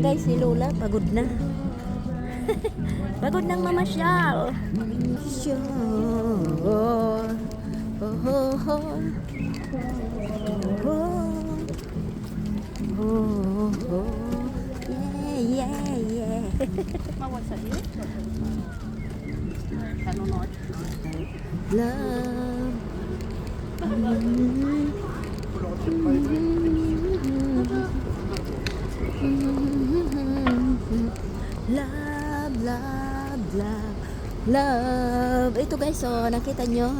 guys, si Lola, pagod na. pagod nang mamasyal. Sure. Oh, oh, oh. Oh, oh. Yeah, yeah, yeah. Mawag sa iyo. Kanunod. Love. Love, love, love, love. Ito guys, oh, nakita nyo?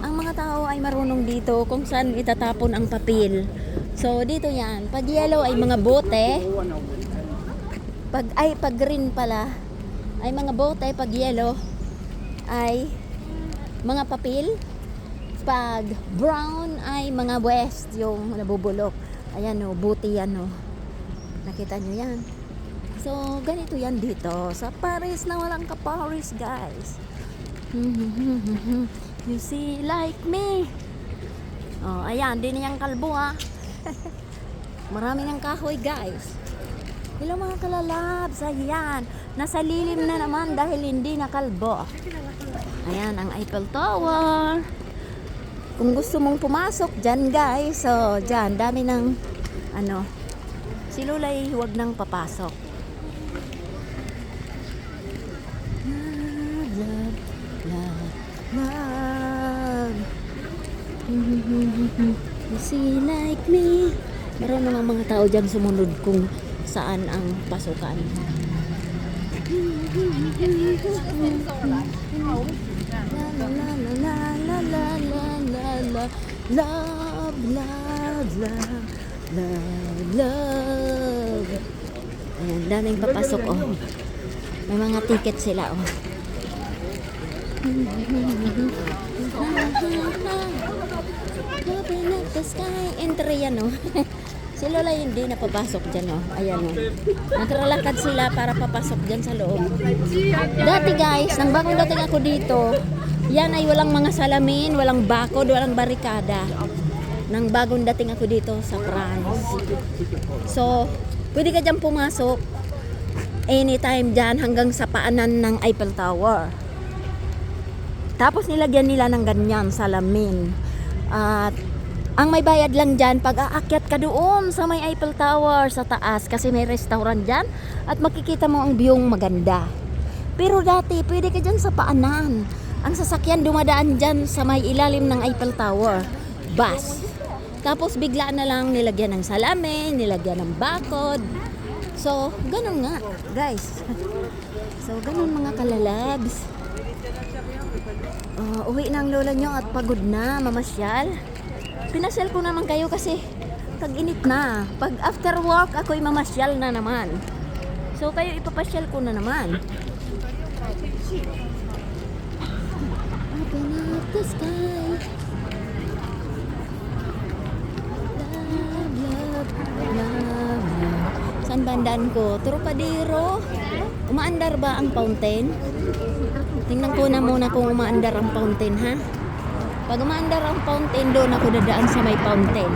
Ang mga tao ay marunong dito kung saan itatapon ang papel. So, dito yan. Pag yellow ay mga bote. Pag, ay, pag green pala, ay mga bote. Pag yellow, ay mga papel. Pag brown ay mga west, yung nabubulok. Ayan o, buti yan o. Nakita nyo yan. So, ganito yan dito. Sa Paris na walang ka-Paris, guys. You see like me. Oh, ayan, din niyang kalbo ha. Marami ng kahoy, guys. Hello mga kalalabs, ayan. Nasa lilim na naman dahil hindi nakalbo. Ayan, ang Eiffel Tower. Kung gusto mong pumasok dyan, guys. So, dyan, dami ng, ano, si Lulay huwag nang papasok. Is he like me? Meron namang mga tao dyan sumunod kung saan ang pasukan. Love, love, love, love, love. Ayan, daming papasok, oh. May mga ticket sila, oh. Open up the sky. Entry yan oh. Si Lola hindi na papasok dyan oh. Ayan oh. Nagralakad sila para papasok dyan sa loob. Dati guys, nang bagong dating ako dito, yan ay walang mga salamin, walang bakod, walang barikada. Nang bagong dating ako dito sa France. So, pwede ka dyan pumasok anytime dyan hanggang sa paanan ng Eiffel Tower. Tapos nilagyan nila ng ganyan, salamin. At ang may bayad lang dyan, pag aakyat ka doon sa may Eiffel Tower sa taas kasi may restaurant dyan at makikita mo ang view maganda. Pero dati, pwede ka dyan sa paanan. Ang sasakyan dumadaan dyan sa may ilalim ng Eiffel Tower. Bus. Tapos bigla na lang nilagyan ng salamin, nilagyan ng bakod. So, ganun nga, guys. So, ganun mga kalalabs. Uh, uwi na ang lola nyo at pagod na, mamasyal. Pinasyal ko naman kayo kasi tag-init na. Pag after work, ako'y mamasyal na naman. So, kayo ipapasyal ko na naman. Open up the sky. Love, love, love, Saan bandaan ko? Trocadero. Umaandar ba ang fountain? Tingnan ko na muna kung umaandar ang fountain, ha? Pag umaandar ang fountain, doon ako dadaan sa may fountain.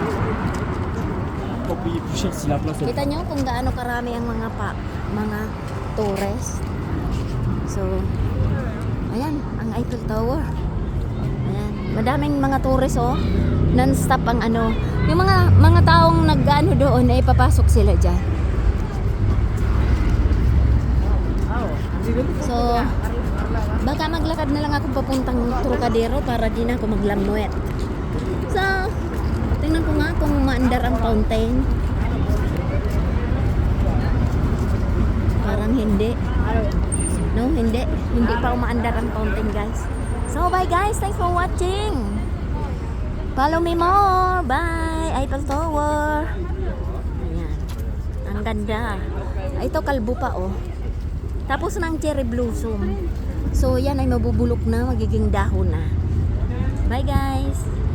Kita nyo kung gaano karami ang mga pa, mga tourist. So, ayan, ang Eiffel Tower. Ayan, madaming mga tourist oh. Non-stop ang ano. Yung mga mga taong nag-ano doon ay papasok sila diyan. So, baka maglakad na lang ako papuntang Trocadero para di na ako maglamuet. So, tingnan ko nga kung maandar ang fountain. Parang hindi. No, hindi. Hindi pa umaandar ang fountain, guys. So, bye guys. Thanks for watching. Follow me more. Bye. Eiffel Tower. Ayan. Ang ganda. Ito, kalbo pa, oh. Tapos ng cherry blossom. So, yan ay mabubulok na. Magiging dahon na. Bye, guys.